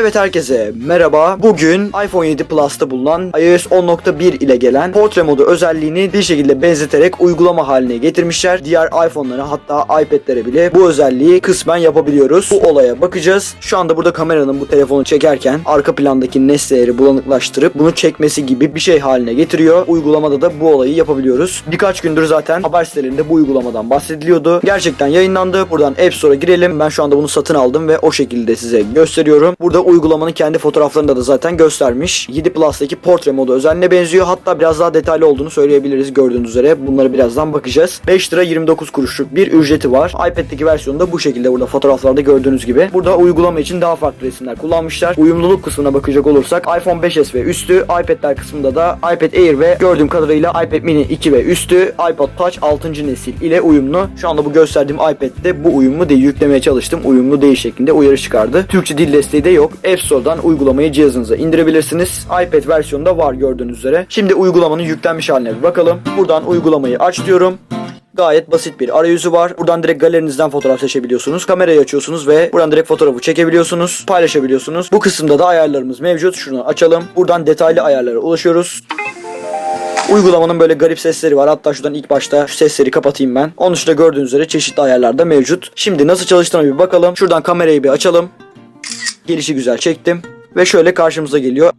Evet herkese merhaba. Bugün iPhone 7 Plus'ta bulunan iOS 10.1 ile gelen portre modu özelliğini bir şekilde benzeterek uygulama haline getirmişler. Diğer iPhone'lara hatta iPad'lere bile bu özelliği kısmen yapabiliyoruz. Bu olaya bakacağız. Şu anda burada kameranın bu telefonu çekerken arka plandaki nesneleri bulanıklaştırıp bunu çekmesi gibi bir şey haline getiriyor. Uygulamada da bu olayı yapabiliyoruz. Birkaç gündür zaten haber sitelerinde bu uygulamadan bahsediliyordu. Gerçekten yayınlandı. Buradan App Store'a girelim. Ben şu anda bunu satın aldım ve o şekilde size gösteriyorum. Burada uygulamanın kendi fotoğraflarında da zaten göstermiş. 7 Plus'taki portre modu özelliğine benziyor. Hatta biraz daha detaylı olduğunu söyleyebiliriz gördüğünüz üzere. Bunları birazdan bakacağız. 5 lira 29 kuruşluk bir ücreti var. iPad'deki versiyonu da bu şekilde burada fotoğraflarda gördüğünüz gibi. Burada uygulama için daha farklı resimler kullanmışlar. Uyumluluk kısmına bakacak olursak iPhone 5s ve üstü, iPad'ler kısmında da iPad Air ve gördüğüm kadarıyla iPad mini 2 ve üstü, iPod Touch 6. nesil ile uyumlu. Şu anda bu gösterdiğim iPad'de bu uyumlu değil. Yüklemeye çalıştım. Uyumlu değil şeklinde uyarı çıkardı. Türkçe dil desteği de yok. App Store'dan uygulamayı cihazınıza indirebilirsiniz. iPad versiyonunda var gördüğünüz üzere. Şimdi uygulamanın yüklenmiş haline bir bakalım. Buradan uygulamayı aç diyorum. Gayet basit bir arayüzü var. Buradan direkt galerinizden fotoğraf seçebiliyorsunuz. Kamerayı açıyorsunuz ve buradan direkt fotoğrafı çekebiliyorsunuz. Paylaşabiliyorsunuz. Bu kısımda da ayarlarımız mevcut. Şunu açalım. Buradan detaylı ayarlara ulaşıyoruz. Uygulamanın böyle garip sesleri var. Hatta şuradan ilk başta şu sesleri kapatayım ben. Onun dışında gördüğünüz üzere çeşitli ayarlar da mevcut. Şimdi nasıl çalıştığına bir bakalım. Şuradan kamerayı bir açalım. Gelişi güzel çektim. Ve şöyle karşımıza geliyor.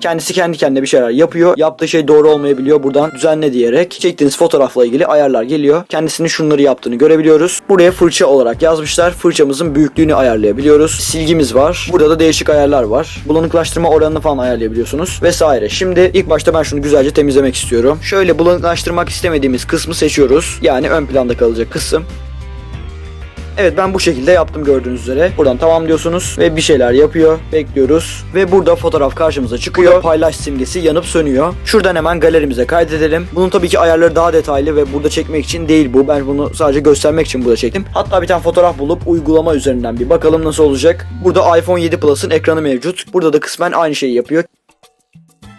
Kendisi kendi kendine bir şeyler yapıyor. Yaptığı şey doğru olmayabiliyor. Buradan düzenle diyerek çektiğiniz fotoğrafla ilgili ayarlar geliyor. Kendisinin şunları yaptığını görebiliyoruz. Buraya fırça olarak yazmışlar. Fırçamızın büyüklüğünü ayarlayabiliyoruz. Silgimiz var. Burada da değişik ayarlar var. Bulanıklaştırma oranını falan ayarlayabiliyorsunuz vesaire. Şimdi ilk başta ben şunu güzelce temizlemek istiyorum. Şöyle bulanıklaştırmak istemediğimiz kısmı seçiyoruz. Yani ön planda kalacak kısım. Evet ben bu şekilde yaptım gördüğünüz üzere. Buradan tamam diyorsunuz ve bir şeyler yapıyor. Bekliyoruz. Ve burada fotoğraf karşımıza çıkıyor. Burada paylaş simgesi yanıp sönüyor. Şuradan hemen galerimize kaydedelim. Bunun tabii ki ayarları daha detaylı ve burada çekmek için değil bu. Ben bunu sadece göstermek için burada çektim. Hatta bir tane fotoğraf bulup uygulama üzerinden bir bakalım nasıl olacak. Burada iPhone 7 Plus'ın ekranı mevcut. Burada da kısmen aynı şeyi yapıyor.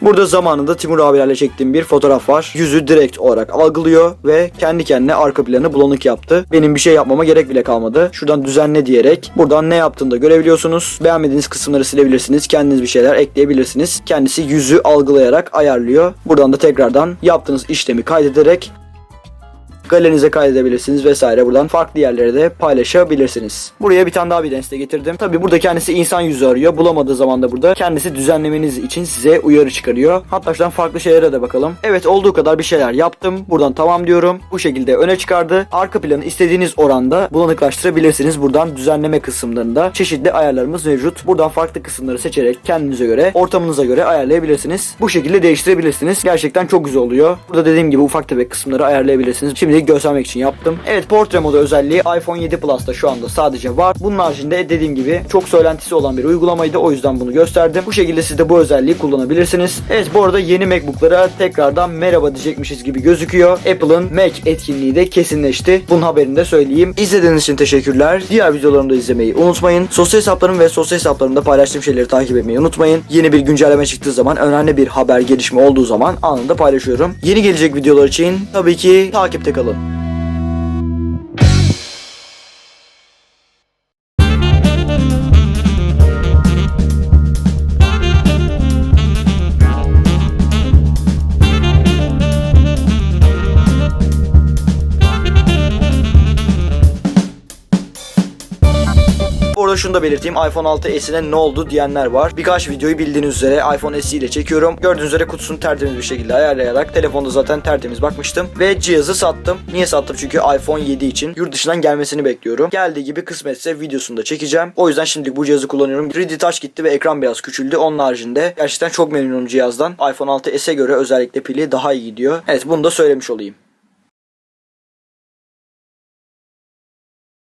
Burada zamanında Timur abilerle çektiğim bir fotoğraf var. Yüzü direkt olarak algılıyor ve kendi kendine arka planı bulanık yaptı. Benim bir şey yapmama gerek bile kalmadı. Şuradan düzenle diyerek buradan ne yaptığını da görebiliyorsunuz. Beğenmediğiniz kısımları silebilirsiniz. Kendiniz bir şeyler ekleyebilirsiniz. Kendisi yüzü algılayarak ayarlıyor. Buradan da tekrardan yaptığınız işlemi kaydederek galerinize kaydedebilirsiniz vesaire. Buradan farklı yerlere de paylaşabilirsiniz. Buraya bir tane daha bir deste getirdim. Tabi burada kendisi insan yüzü arıyor. Bulamadığı zaman da burada kendisi düzenlemeniz için size uyarı çıkarıyor. Hatta şuradan farklı şeylere de bakalım. Evet olduğu kadar bir şeyler yaptım. Buradan tamam diyorum. Bu şekilde öne çıkardı. Arka planı istediğiniz oranda bulanıklaştırabilirsiniz. Buradan düzenleme kısımlarında çeşitli ayarlarımız mevcut. Buradan farklı kısımları seçerek kendinize göre, ortamınıza göre ayarlayabilirsiniz. Bu şekilde değiştirebilirsiniz. Gerçekten çok güzel oluyor. Burada dediğim gibi ufak tefek kısımları ayarlayabilirsiniz. Şimdi göstermek için yaptım. Evet portre modu özelliği iPhone 7 Plus'ta şu anda sadece var. Bunun haricinde dediğim gibi çok söylentisi olan bir uygulamaydı. O yüzden bunu gösterdim. Bu şekilde siz de bu özelliği kullanabilirsiniz. Evet bu arada yeni MacBook'lara tekrardan merhaba diyecekmişiz gibi gözüküyor. Apple'ın Mac etkinliği de kesinleşti. Bunun haberini de söyleyeyim. İzlediğiniz için teşekkürler. Diğer videolarımı da izlemeyi unutmayın. Sosyal hesaplarım ve sosyal hesaplarımda paylaştığım şeyleri takip etmeyi unutmayın. Yeni bir güncelleme çıktığı zaman, önemli bir haber gelişme olduğu zaman anında paylaşıyorum. Yeni gelecek videolar için tabii ki takipte kalın. Arada şunu da belirteyim. iPhone 6s'ine ne oldu diyenler var. Birkaç videoyu bildiğiniz üzere iPhone SE ile çekiyorum. Gördüğünüz üzere kutusunu tertemiz bir şekilde ayarlayarak telefonda zaten tertemiz bakmıştım. Ve cihazı sattım. Niye sattım? Çünkü iPhone 7 için yurt dışından gelmesini bekliyorum. Geldiği gibi kısmetse videosunu da çekeceğim. O yüzden şimdi bu cihazı kullanıyorum. 3D Touch gitti ve ekran biraz küçüldü. Onun haricinde gerçekten çok memnunum cihazdan. iPhone 6s'e göre özellikle pili daha iyi gidiyor. Evet bunu da söylemiş olayım.